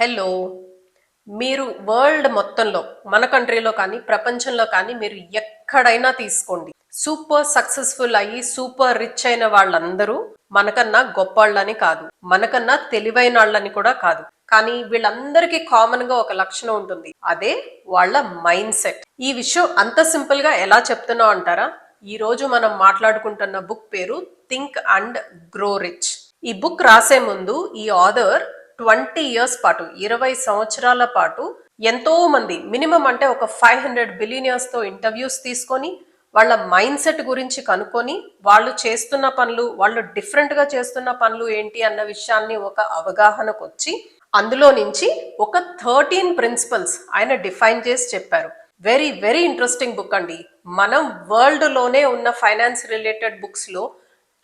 Hello. మీరు world మొత్తంలో మన కంట్రీలో కానీ ప్రపంచంలో కానీ మీరు ఎక్కడైనా తీసుకోండి. సూపర్ సక్సెస్ఫుల్ అయ్యి సూపర్ రిచ్ అయిన వాళ్ళందరూ మనకన్నా గొప్పవాళ్ళని కాదు. మనకన్నా తెలివైన వాళ్ళని కూడా కాదు. కానీ వీళ్ళందరికీ కామన్గా ఒక లక్షణం ఉంటుంది. అదే వాళ్ళ మైండ్ సెట్. ఈ విషయం అంత సింపుల్గా ఎలా చెప్తున్నావు అంటారా? ఈ రోజు మనం మాట్లాడుకుంటున్న బుక్ పేరు థింక్ అండ్ గ్రో రిచ్. ఈ బుక్ రాసే ముందు ఈ ఆథర్ ట్వంటీ ఇయర్స్ పాటు ఇరవై సంవత్సరాల పాటు ఎంతో మంది మినిమం అంటే ఒక ఫైవ్ హండ్రెడ్ బిలియనియర్స్తో ఇంటర్వ్యూస్ తీసుకొని వాళ్ళ మైండ్ సెట్ గురించి కనుక్కొని వాళ్ళు చేస్తున్న పనులు వాళ్ళు డిఫరెంట్గా చేస్తున్న పనులు ఏంటి అన్న విషయాన్ని ఒక అవగాహనకు వచ్చి అందులో నుంచి ఒక థర్టీన్ ప్రిన్సిపల్స్ ఆయన డిఫైన్ చేసి చెప్పారు. వెరీ వెరీ ఇంట్రెస్టింగ్ బుక్ అండి. మనం వరల్డ్లోనే ఉన్న ఫైనాన్స్ రిలేటెడ్ బుక్స్లో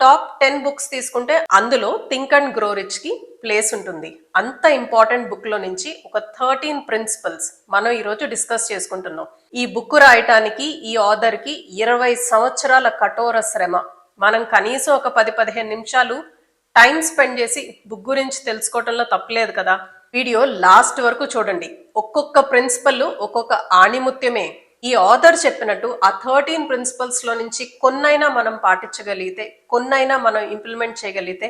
టాప్ టెన్ బుక్స్ తీసుకుంటే అందులో థింక్ అండ్ గ్రో రిచ్కి ప్లేస్ ఉంటుంది. అంత ఇంపార్టెంట్ బుక్లో నుంచి ఒక థర్టీన్ ప్రిన్సిపల్స్ మనం ఈరోజు డిస్కస్ చేసుకుంటున్నాం. ఈ బుక్ రాయటానికి ఈ ఆథర్కి ఇరవై సంవత్సరాల కఠోర శ్రమ. మనం కనీసం ఒక పది పదిహేను నిమిషాలు టైం స్పెండ్ చేసి బుక్ గురించి తెలుసుకోవటంలో తప్పలేదు కదా. వీడియో లాస్ట్ వరకు చూడండి. ఒక్కొక్క ప్రిన్సిపల్ ఒక్కొక్క ఆణిముత్యమే. ఈ ఆథర్ చెప్పినట్టు ఆ థర్టీన్ ప్రిన్సిపల్స్లో నుంచి కొన్నైనా మనం పాటించగలిగితే కొన్నైనా మనం ఇంప్లిమెంట్ చేయగలిగితే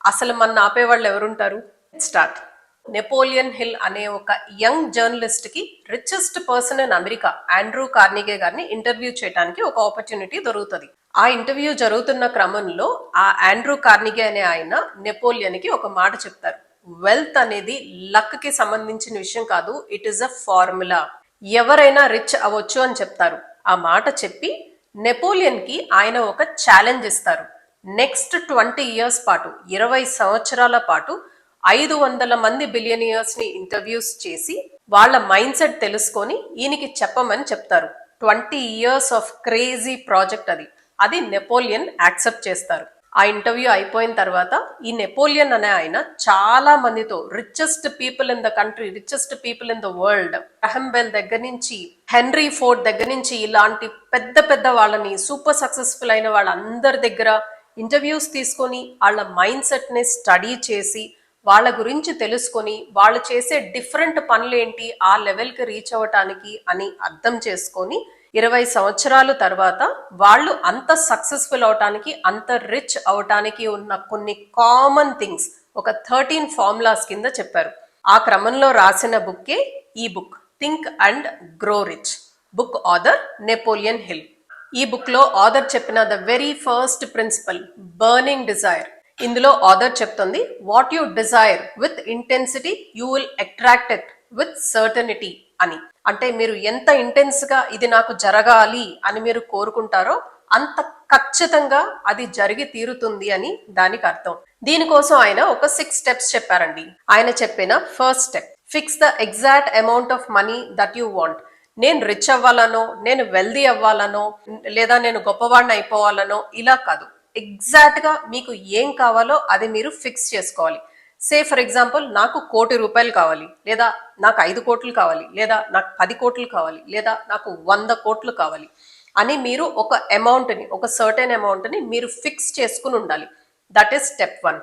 అసలు మన ఆపేవాళ్ళు ఎవరుంటారు? స్టార్ట్ నెపోలియన్ హిల్ అనే ఒక young జర్నలిస్ట్కి richest person in America Andrew Carnegie గారిని ఇంటర్వ్యూ చేయడానికి ఒక ఆపర్చునిటీ దొరుకుతుంది. ఆ ఇంటర్వ్యూ జరుగుతున్న క్రమంలో ఆ ఆండ్రూ కార్నిగే అనే ఆయన నెపోలియన్కి ఒక మాట చెప్తారు. వెల్త్ అనేది లక్కి సంబంధించిన విషయం కాదు ఇట్ ఈస్ అ ఫార్ములా ఎవరైనా రిచ్ అవ్వచ్చు అని చెప్తారు. ఆ మాట చెప్పి నెపోలియన్కి ఆయన ఒక ఛాలెంజ్ ఇస్తారు. నెక్స్ట్ ట్వంటీ ఇయర్స్ పాటు ఇరవై సంవత్సరాల పాటు ఐదు వందల మంది బిలియనియర్స్ని ఇంటర్వ్యూస్ చేసి వాళ్ళ మైండ్ సెట్ తెలుసుకొని ఈయనకి చెప్పమని చెప్తారు. Twenty years of crazy project అది. అది నెపోలియన్ యాక్సెప్ట్ చేస్తారు. ఆ ఇంటర్వ్యూ అయిపోయిన తర్వాత ఈ నెపోలియన్ అనే ఆయన చాలా మందితో richest people in the country richest people in the world అహంబెల్ దగ్గర నుంచి హెన్రీ ఫోర్డ్ దగ్గర నుంచి ఇలాంటి పెద్ద పెద్ద వాళ్ళని సూపర్ సక్సెస్ఫుల్ అయిన వాళ్ళందరి దగ్గర ఇంటర్వ్యూస్ తీసుకొని వాళ్ళ మైండ్ సెట్ని స్టడీ చేసి వాళ్ళ గురించి తెలుసుకొని వాళ్ళు చేసే డిఫరెంట్ పనులు ఏంటి ఆ లెవెల్కి రీచ్ అవ్వటానికి అని అర్థం చేసుకొని ఇరవై సంవత్సరాల తర్వాత వాళ్ళు అంత సక్సెస్ఫుల్ అవటానికి అంత రిచ్ అవటానికి ఉన్న కొన్ని కామన్ థింగ్స్ ఒక థర్టీన్ ఫార్ములాస్ కింద చెప్పారు. ఆ క్రమంలో రాసిన బుక్కే ఈ book think and grow rich book author Napoleon Hill. ఈ బుక్లో ఆథర్ చెప్పిన the very first principle burning desire. ఇందులో ఆథర్ చెప్తుంది what you desire with intensity you will attract it with certainty అని. అంటే మీరు ఎంత ఇంటెన్స్గా ఇది నాకు జరగాలి అని మీరు కోరుకుంటారో అంత ఖచ్చితంగా అది జరిగి తీరుతుంది అని దానికి అర్థం. దీనికోసం ఆయన ఒక సిక్స్ స్టెప్స్ చెప్పారండి. ఆయన చెప్పిన first step fix the exact amount of money that you want నేను రిచ్ అవ్వాలనో నేను వెల్దీ అవ్వాలనో లేదా నేను గొప్పవాడిని అయిపోవాలనో ఇలా కాదు. ఎగ్జాక్ట్గా మీకు ఏం కావాలో అది మీరు ఫిక్స్ చేసుకోవాలి. సే ఫర్ ఎగ్జాంపుల్ నాకు కోటి రూపాయలు కావాలి లేదా నాకు ఐదు కోట్లు కావాలి లేదా నాకు పది కోట్లు కావాలి లేదా నాకు వంద కోట్లు కావాలి అని మీరు ఒక అమౌంట్ని ఒక సర్టెన్ అమౌంట్ని మీరు ఫిక్స్ చేసుకుని ఉండాలి. That is step one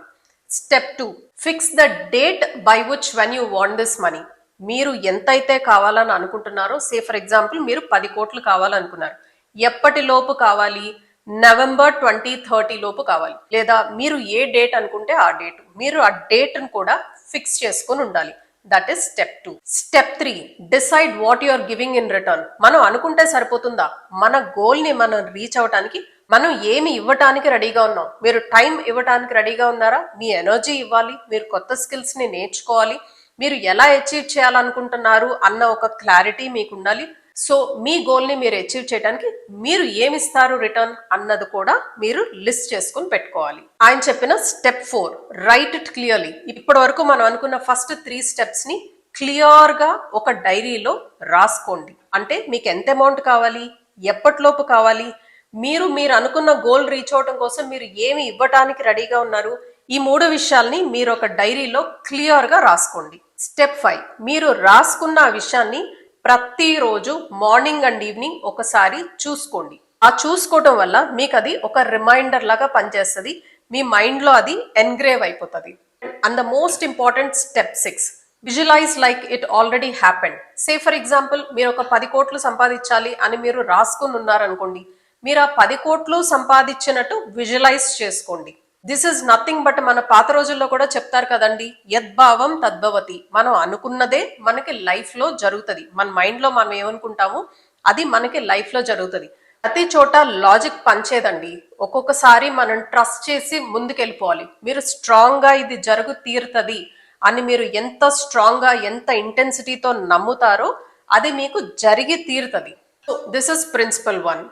step two fix the date by which when you want this money మీరు ఎంతైతే కావాలని అనుకుంటున్నారో సే ఫర్ ఎగ్జాంపుల్ మీరు పది కోట్లు కావాలనుకున్నారు. ఎప్పటిలోపు కావాలి? నవంబర్ ట్వంటీ థర్టీ లోపు కావాలి. లేదా మీరు ఏ డేట్ అనుకుంటే ఆ డేట్. మీరు ఆ డేట్ను కూడా ఫిక్స్ చేసుకొని ఉండాలి. That is step two. Step three. Decide what you are giving in return. మనం అనుకుంటే సరిపోతుందా? మన గోల్ని మనం రీచ్ అవటానికి మనం ఏమి ఇవ్వటానికి రెడీగా ఉన్నాం? మీరు టైం ఇవ్వటానికి రెడీగా ఉన్నారా? మీ ఎనర్జీ ఇవ్వాలి. మీరు కొత్త స్కిల్స్ని నేర్చుకోవాలి. మీరు ఎలా అచీవ్ చేయాలనుకుంటున్నారు అన్న ఒక క్లారిటీ మీకు ఉండాలి. సో మీ గోల్ని మీరు అచీవ్ చేయడానికి మీరు ఏమిస్తారు రిటర్న్ అన్నది కూడా మీరు లిస్ట్ చేసుకుని పెట్టుకోవాలి. ఆయన చెప్పిన step four write it clearly ఇప్పటి వరకు మనం అనుకున్న ఫస్ట్ త్రీ స్టెప్స్ని క్లియర్గా ఒక డైరీలో రాసుకోండి. అంటే మీకు ఎంత అమౌంట్ కావాలి ఎప్పటిలోపు కావాలి మీరు మీరు అనుకున్న గోల్ రీచ్ అవడం కోసం మీరు ఏమి ఇవ్వటానికి రెడీగా ఉన్నారు ఈ మూడు విషయాల్ని మీరు ఒక డైరీలో క్లియర్గా రాసుకోండి. స్టెప్ ఫైవ్ మీరు రాసుకున్న ఆ విషయాన్ని ప్రతిరోజు మార్నింగ్ అండ్ ఈవినింగ్ ఒకసారి చూసుకోండి. ఆ చూసుకోవటం వల్ల మీకు అది ఒక రిమైండర్ లాగా పనిచేస్తుంది. మీ మైండ్లో అది ఎన్గ్రేవ్ అయిపోతుంది. And the most important step six visualise like it already happened. Say for example మీరు ఒక పది కోట్లు సంపాదించాలి అని మీరు రాసుకుని ఉన్నారనుకోండి మీరు ఆ పది కోట్లు సంపాదించినట్టు విజువలైజ్ చేసుకోండి. దిస్ ఇస్ నథింగ్ బట్ మన పాత రోజుల్లో కూడా చెప్తారు కదండి యద్భావం తద్భవతి. మనం అనుకున్నదే మనకి లైఫ్లో జరుగుతుంది. మన మైండ్లో మనం ఏమనుకుంటామో? అది మనకి లైఫ్లో జరుగుతుంది. ప్రతి చోట లాజిక్ పంచేదండి. ఒక్కొక్కసారి మనం ట్రస్ట్ చేసి ముందుకెళ్ళిపోవాలి. మీరు స్ట్రాంగ్గా ఇది జరుగు తీరుతుంది అని మీరు ఎంత స్ట్రాంగ్గా ఎంత ఇంటెన్సిటీతో నమ్ముతారో అది మీకు జరిగి తీరుతుంది. This is principle one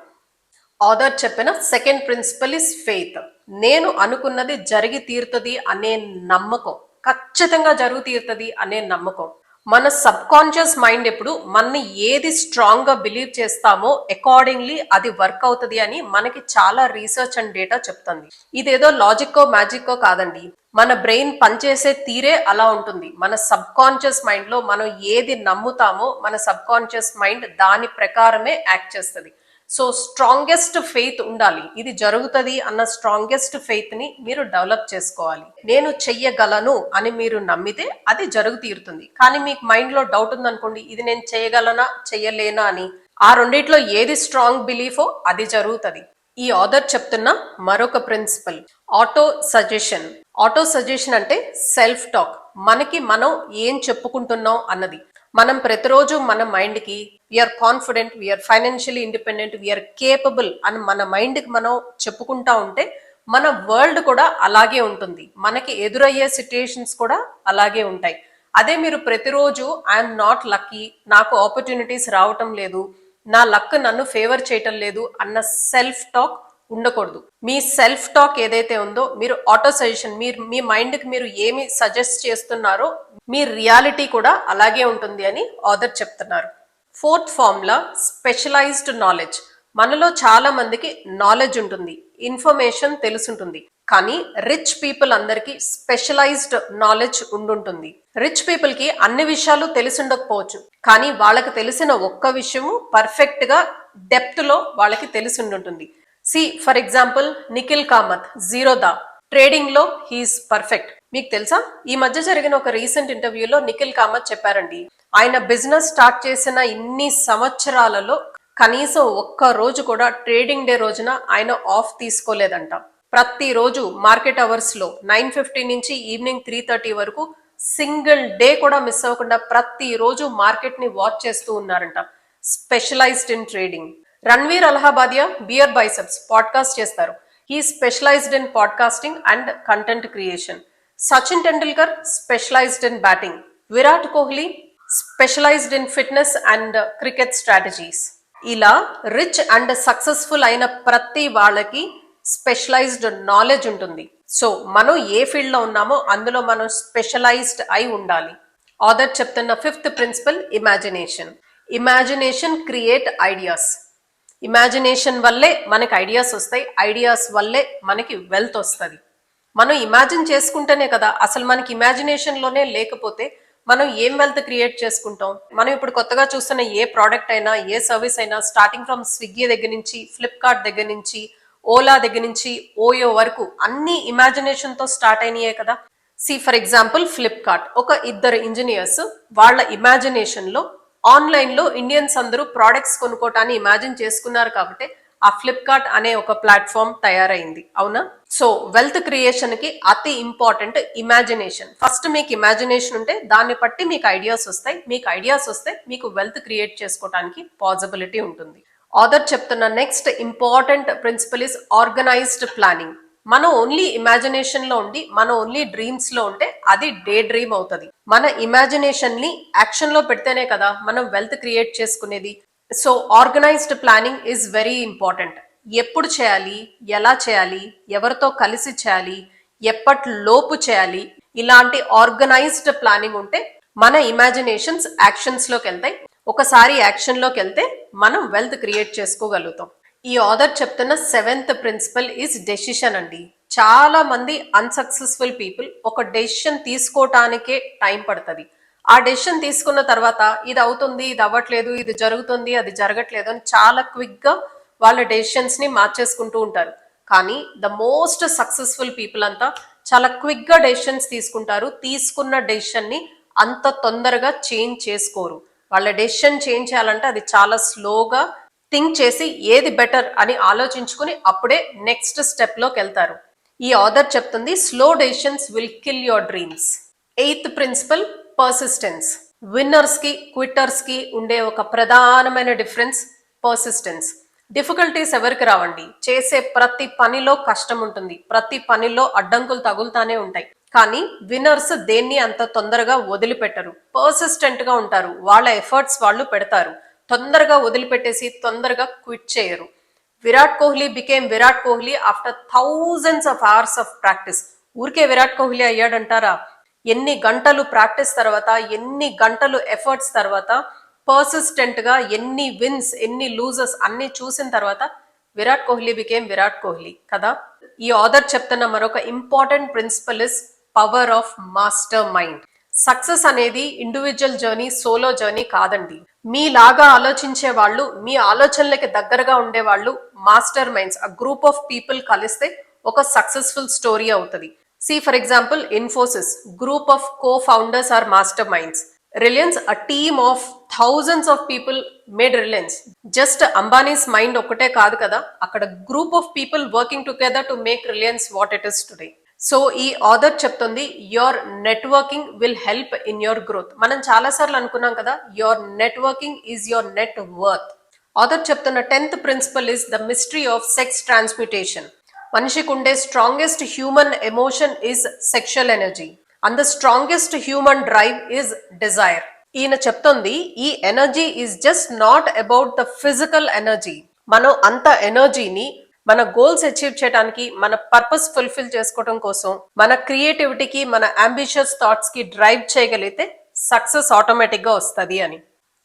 author చెప్పిన సెకండ్ ప్రిన్సిపల్ ఇస్ ఫెయిత్ నేను అనుకున్నది జరిగి తీరుతుంది అనే నమ్మకం. ఖచ్చితంగా జరుగు తీరుతుంది అనే నమ్మకం. మన సబ్ కాన్షియస్ మైండ్ ఎప్పుడు మనని ఏది స్ట్రాంగ్గా బిలీవ్ చేస్తామో అకార్డింగ్లీ అది వర్క్ అవుతుంది అని మనకి చాలా రీసెర్చ్ అండ్ డేటా చెప్తుంది. ఇదేదో లాజిక్కో మ్యాజిక్కో కాదండి. మన బ్రెయిన్ పనిచేసే తీరే అలా ఉంటుంది. మన సబ్ కాన్షియస్ మైండ్లో మనం ఏది నమ్ముతామో మన సబ్ కాన్షియస్ మైండ్ దాని ప్రకారమే యాక్ట్ చేస్తుంది. సో స్ట్రాంగెస్ట్ ఫెయిత్ ఉండాలి. ఇది జరుగుతుంది అన్న స్ట్రాంగెస్ట్ ఫెయిత్ని మీరు డెవలప్ చేసుకోవాలి. నేను చెయ్యగలను అని మీరు నమ్మితే అది జరుగు తీరుతుంది. కానీ మీకు మైండ్లో డౌట్ ఉందనుకోండి ఇది నేను చేయగలనా చెయ్యలేనా అని. ఆ రెండిట్లో ఏది స్ట్రాంగ్ బిలీఫో అది జరుగుతుంది. ఈ ఆథర్ చెప్తున్న మరొక principle autosuggestion autosuggestion అంటే సెల్ఫ్ టాక్ మనకి మనం ఏం చెప్పుకుంటున్నాం అన్నది. మనం ప్రతిరోజు మన మైండ్కి we're confident we're financially independent we're capable అని మన మైండ్కి మనం చెప్పుకుంటా ఉంటే మన వరల్డ్ కూడా అలాగే ఉంటుంది. మనకి ఎదురయ్యే సిచ్యుయేషన్స్ కూడా అలాగే ఉంటాయి. అదే మీరు ప్రతిరోజు ఐఎమ్ నాట్ లక్కీ నాకు ఆపర్చునిటీస్ రావటం లేదు నా లక్ నన్ను ఫేవర్ చేయటం లేదు అన్న సెల్ఫ్ టాక్ ఉండకూడదు. మీ సెల్ఫ్ టాక్ ఏదైతే ఉందో మీరు ఆటో సజెషన్ మీరు మీ మైండ్కి మీరు ఏమి సజెస్ట్ చేస్తున్నారో మీ రియాలిటీ కూడా అలాగే ఉంటుంది అని ఆథర్ చెప్తున్నారు. Fourth formula specialised knowledge. మనలో చాలా మందికి నాలెడ్జ్ ఉంటుంది ఇన్ఫర్మేషన్ తెలుసుంటుంది కానీ రిచ్ పీపుల్ అందరికీ స్పెషలైజ్డ్ నాలెడ్జ్ ఉండుంటుంది. రిచ్ పీపుల్కి అన్ని విషయాలు తెలిసిండకపోవచ్చు కానీ వాళ్ళకి తెలిసిన ఒక్క విషయము పర్ఫెక్ట్గా డెప్త్లో వాళ్ళకి తెలిసి ఉంటుంది see for example Nikhil Kamath Zerodha ట్రేడింగ్లో హీస్ పర్ఫెక్ట్ మీకు తెలుసా? ఈ మధ్య జరిగిన ఒక రీసెంట్ ఇంటర్వ్యూలో నిఖిల్ కామత్ చెప్పారండి. ఆయన బిజినెస్ స్టార్ట్ చేసిన ఇన్ని సంవత్సరాలలో కనీసం ఒక్క రోజు కూడా ట్రేడింగ్ డే రోజున ఆయన ఆఫ్ తీసుకోలేదంట. ప్రతి రోజు మార్కెట్ అవర్స్లో నైన్ ఫిఫ్టీ నుంచి ఈవినింగ్ త్రీ థర్టీ వరకు సింగిల్ డే కూడా మిస్ అవ్వకుండా ప్రతి రోజు మార్కెట్ని వాచ్ చేస్తూ ఉన్నారంట. Specialised in trading Ranveer Allahabadia beer biceps podcast చేస్తారు. He specialised in podcasting and content creation Sachin Tendulkar specialised in batting Virat Kohli specialised in fitness and cricket strategies ఇలా rich and successful అయిన ప్రతి వాళ్ళకి specialised knowledge ఉంటుంది. So మనం ఏ ఫీల్డ్లో ఉన్నామో అందులో మనం స్పెషలైజ్డ్ అయి ఉండాలి. ఆదర్ చెప్తున్న fifth principle imagination imagination create ideas imagination వల్లే మనకి ఐడియాస్ వస్తాయి. ఐడియాస్ వల్లే మనకి వెల్త్ వస్తుంది. మనం ఇమాజిన్ చేసుకుంటేనే కదా అసలు మనకి ఇమాజినేషన్లోనే లేకపోతే మనం ఏం వెల్త్ క్రియేట్ చేసుకుంటాం? మనం ఇప్పుడు కొత్తగా చూస్తున్న ఏ ప్రోడక్ట్ అయినా ఏ సర్వీస్ అయినా స్టార్టింగ్ ఫ్రమ్ స్విగ్గీ దగ్గర నుంచి ఫ్లిప్కార్ట్ దగ్గర నుంచి ఓలా దగ్గర నుంచి ఓయో వరకు అన్ని ఇమాజినేషన్తో స్టార్ట్ అయినాయే కదా. సి ఫర్ ఎగ్జాంపుల్ ఫ్లిప్కార్ట్ ఒక ఇద్దరు ఇంజనీర్స్ వాళ్ళ ఇమాజినేషన్లో ఆన్లైన్లో ఇండియన్స్ అందరూ ప్రోడక్ట్స్ కొనుక్కోటాన్ని ఇమాజిన్ చేసుకున్నారు కాబట్టి ఆ ఫ్లిప్కార్ట్ అనే ఒక ప్లాట్ఫామ్ తయారైంది. అవునా? సో వెల్త్ క్రియేషన్కి అతి ఇంపార్టెంట్ ఇమాజినేషన్ ఫస్ట్ మీకు ఇమాజినేషన్ ఉంటే దాన్ని బట్టి మీకు ఐడియాస్ వస్తాయి. మీకు ఐడియాస్ వస్తే మీకు వెల్త్ క్రియేట్ చేసుకోవడానికి పాసిబిలిటీ ఉంటుంది. ఆథర్ చెప్తున్న next important principle is organised planning మనం ఓన్లీ ఇమాజినేషన్లో ఉండి మన ఓన్లీ డ్రీమ్స్లో ఉంటే అది డే డ్రీమ్ అవుతుంది. మన ఇమాజినేషన్ని యాక్షన్లో పెడితేనే కదా మనం వెల్త్ క్రియేట్ చేసుకునేది. So organised planning is very important ఎప్పుడు చేయాలి? ఎలా చేయాలి? ఎవరితో కలిసి చేయాలి? ఎప్పటిలోపు చేయాలి? ఇలాంటి ఆర్గనైజ్డ్ ప్లానింగ్ ఉంటే మన ఇమాజినేషన్స్ యాక్షన్స్లోకి వెళ్తాయి. ఒకసారి యాక్షన్లోకి వెళ్తే మనం వెల్త్ క్రియేట్ చేసుకోగలుగుతాం. ఈ ఆథర్ చెప్తున్న సెవెంత్ ప్రిన్సిపల్ ఈజ్ డెసిషన్ అండి. చాలా మంది అన్సక్సెస్ఫుల్ పీపుల్ ఒక డెసిషన్ తీసుకోవటానికే టైం పడుతుంది. ఆ డెసిషన్ తీసుకున్న తర్వాత ఇది అవుతుంది ఇది అవ్వట్లేదు ఇది జరుగుతుంది అది జరగట్లేదు అని చాలా క్విక్గా వాళ్ళ డెసిషన్స్ని మార్చేసుకుంటూ ఉంటారు. కానీ ద మోస్ట్ సక్సెస్ఫుల్ పీపుల్ అంతా చాలా క్విక్గా డెసిషన్స్ తీసుకుంటారు. తీసుకున్న డెసిషన్ని అంత తొందరగా చేంజ్ చేసుకోరు. వాళ్ళ డెసిషన్ చేంజ్ చేయాలంటే అది చాలా స్లోగా థింక్ చేసి ఏది బెటర్ అని ఆలోచించుకుని అప్పుడే నెక్స్ట్ స్టెప్లోకి వెళ్తారు ఈ ఆర్డర్ చెప్తుంది slow decisions will kill your dreams eighth principle persistence విన్నర్స్కి క్విట్టర్స్కి ఉండే ఒక ప్రధానమైన డిఫరెన్స్ పర్సిస్టెన్స్ డిఫికల్టీస్ ఎవరికి రావండి? చేసే ప్రతి పనిలో కష్టం ఉంటుంది. ప్రతి పనిలో అడ్డంకులు తగులుతానే ఉంటాయి. కానీ విన్నర్స్ దేన్ని అంత తొందరగా వదిలిపెట్టరు. పర్సిస్టెంట్గా ఉంటారు. వాళ్ళ ఎఫర్ట్స్ వాళ్ళు పెడతారు. తొందరగా వదిలిపెట్టేసి తొందరగా క్విట్ చేయరు. Virat Kohli became Virat Kohli after thousands of hours of practice ఊరికే విరాట్ కోహ్లీ అయ్యాడంటారా? ఎన్ని గంటలు ప్రాక్టీస్ తర్వాత ఎన్ని గంటలు ఎఫర్ట్స్ తర్వాత పర్సిస్టెంట్గా ఎన్ని విన్స్ ఎన్ని లూజెస్ అన్ని చూసిన తర్వాత విరాట్ కోహ్లీ బికేమ్ విరాట్ కోహ్లీ కదా? ఈ ఆర్డర్ చెప్తున్న మరొక important principle is power of mastermind success అనేది ఇండివిజువల్ జర్నీ సోలో జర్నీ కాదండి. మీలాగా ఆలోచించే వాళ్ళు మీ ఆలోచనలకి దగ్గరగా ఉండే వాళ్ళు మాస్టర్ మైండ్స్ ఆ గ్రూప్ ఆఫ్ పీపుల్ కలిస్తే ఒక సక్సెస్ఫుల్ స్టోరీ అవుతుంది. See for example Infosys group of co founders are masterminds. Reliance a team of thousands of people made Reliance. Just Ambanis mind ఒక్కటే కాదు కదా అక్కడ group of people working together to make Reliance what it is today. So ఈ author చెప్తుంది your networking will help in your growth మనం చాలా సార్లు అనుకున్నాం కదా your networking is your net worth author చెప్తున్న tenth principle is the mystery of sex transmutation మనిషికి ఉండే strongest human emotion is sexual energy and the strongest human drive is desire ఈయన చెప్తోంది ఈ energy is just not about the physical energy మనం అంత ఎనర్జీని మన గోల్స్ అచీవ్ చేయడానికి మన పర్పస్ ఫుల్ఫిల్ చేసుకోవడం కోసం మన క్రియేటివిటీకి మన అంబిషియస్ థాట్స్కి డ్రైవ్ చేయగలిగితే సక్సెస్ ఆటోమేటిక్గా వస్తుంది అని.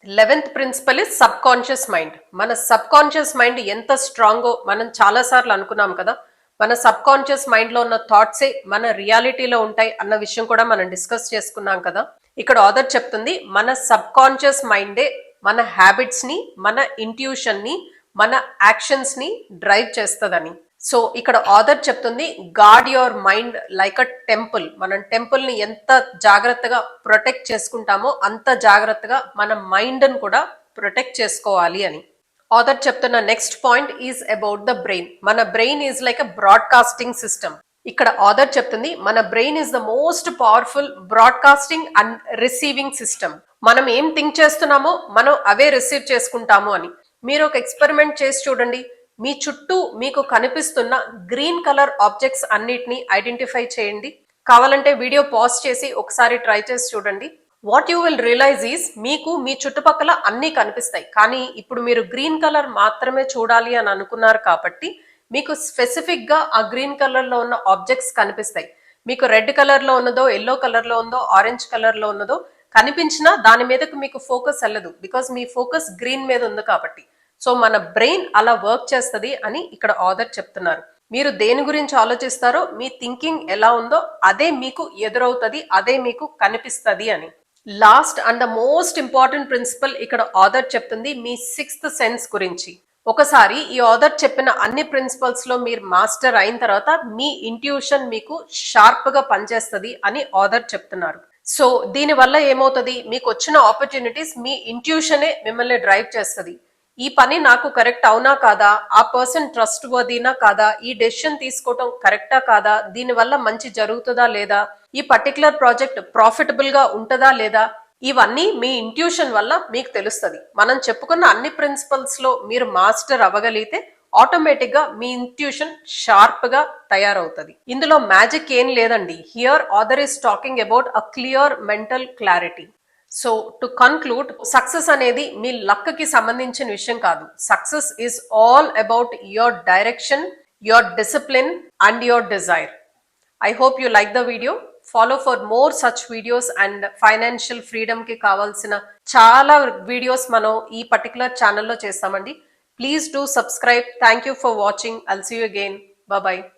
Eleventh principle is subconscious mind. మన సబ్ కాన్షియస్ మైండ్ ఎంత స్ట్రాంగో మనం చాలా సార్లు అనుకున్నాం కదా మన సబ్ కాన్షియస్ మైండ్లో ఉన్న థాట్సే మన రియాలిటీలో ఉంటాయి అన్న విషయం కూడా మనం డిస్కస్ చేసుకున్నాం కదా. ఇక్కడ ఆర్డర్ చెప్తుంది మన సబ్ కాన్షియస్ మైండే మన హ్యాబిట్స్ని మన ఇంట్యూషన్ని మన యాక్షన్స్ని డ్రైవ్ చేస్తుందని. సో ఇక్కడ ఆథర్ చెప్తుంది guard your mind like a temple మనం టెంపుల్ని ఎంత జాగ్రత్తగా ప్రొటెక్ట్ చేసుకుంటామో అంత జాగ్రత్తగా మన మైండ్ని కూడా ప్రొటెక్ట్ చేసుకోవాలి అని. ఆథర్ చెప్తున్న next point is about the brain మన brain is like a broadcasting system ఇక్కడ ఆథర్ చెప్తుంది మన brain is the most powerful broadcasting and receiving system మనం ఏం థింక్ చేస్తున్నామో మనం అవే రిసీవ్ చేసుకుంటాము అని. మీరు ఒక ఎక్స్పెరిమెంట్ చేసి చూడండి. మీ చుట్టూ మీకు కనిపిస్తున్న గ్రీన్ కలర్ ఆబ్జెక్ట్స్ అన్నిటిని ఐడెంటిఫై చేయండి. కావాలంటే వీడియో పాజ్ చేసి ఒకసారి ట్రై చేసి చూడండి. What you will realise is మీకు మీ చుట్టుపక్కల అన్నీ కనిపిస్తాయి. కానీ ఇప్పుడు మీరు గ్రీన్ కలర్ మాత్రమే చూడాలి అని అనుకున్నారు కాబట్టి మీకు స్పెసిఫిక్గా ఆ గ్రీన్ కలర్లో ఉన్న ఆబ్జెక్ట్స్ కనిపిస్తాయి. మీకు రెడ్ కలర్లో ఉన్నదో ఎల్లో కలర్లో ఉందో ఆరెంజ్ కలర్లో ఉన్నదో కనిపించినా దాని మీదకు మీకు ఫోకస్ వెళ్ళదు. బికాస్ మీ ఫోకస్ గ్రీన్ మీద ఉంది కాబట్టి. సో మన బ్రెయిన్ అలా వర్క్ చేస్తుంది అని ఇక్కడ ఆర్డర్ చెప్తున్నారు. మీరు దేని గురించి ఆలోచిస్తారో మీ థింకింగ్ ఎలా ఉందో అదే మీకు ఎదురవుతుంది అదే మీకు కనిపిస్తుంది అని. Last and the most important principle ఇక్కడ ఆర్డర్ చెప్తుంది మీ సిక్స్త్ సెన్స్ గురించి. ఒకసారి ఈ ఆర్డర్ చెప్పిన అన్ని ప్రిన్సిపల్స్లో మీరు మాస్టర్ అయిన తర్వాత మీ ఇంట్యూషన్ మీకు షార్ప్గా పనిచేస్తుంది అని ఆర్డర్ చెప్తున్నారు. సో దీని వల్ల ఏమవుతుంది? మీకు వచ్చిన ఆపర్చునిటీస్ మీ ఇంట్యూషనే మిమ్మల్ని డ్రైవ్ చేస్తుంది. ఈ పని నాకు కరెక్ట్ అవునా కాదా? ఆ పర్సన్ ట్రస్ట్ వర్దీనా కాదా? ఈ డెసిషన్ తీసుకోవటం కరెక్టా కాదా? దీని వల్ల మంచి జరుగుతుందా లేదా? ఈ పర్టికులర్ ప్రాజెక్ట్ ప్రాఫిటబుల్గా ఉంటుందా లేదా? ఇవన్నీ మీ ఇంట్యూషన్ వల్ల మీకు తెలుస్తుంది. మనం చెప్పుకున్న అన్ని ప్రిన్సిపల్స్లో మీరు మాస్టర్ అవ్వగలిగితే ఆటోమేటిక్గా మీ ఇంట్యూషన్ షార్ప్గా తయారవుతుంది. ఇందులో మ్యాజిక్ ఏం లేదండి. Here author is talking about a clear mental clarity. So to conclude success అనేది మీ లక్కి సంబంధించిన విషయం కాదు. Success is all about your direction your discipline and your desire. I hope you like the video. Follow for more such videos and financial ఫ్రీడమ్కి కావాల్సిన చాలా videos మనం ఈ పర్టికులర్ ఛానల్లో చేస్తామండి. Please do subscribe. Thank you for watching. I'll see you again. Bye bye.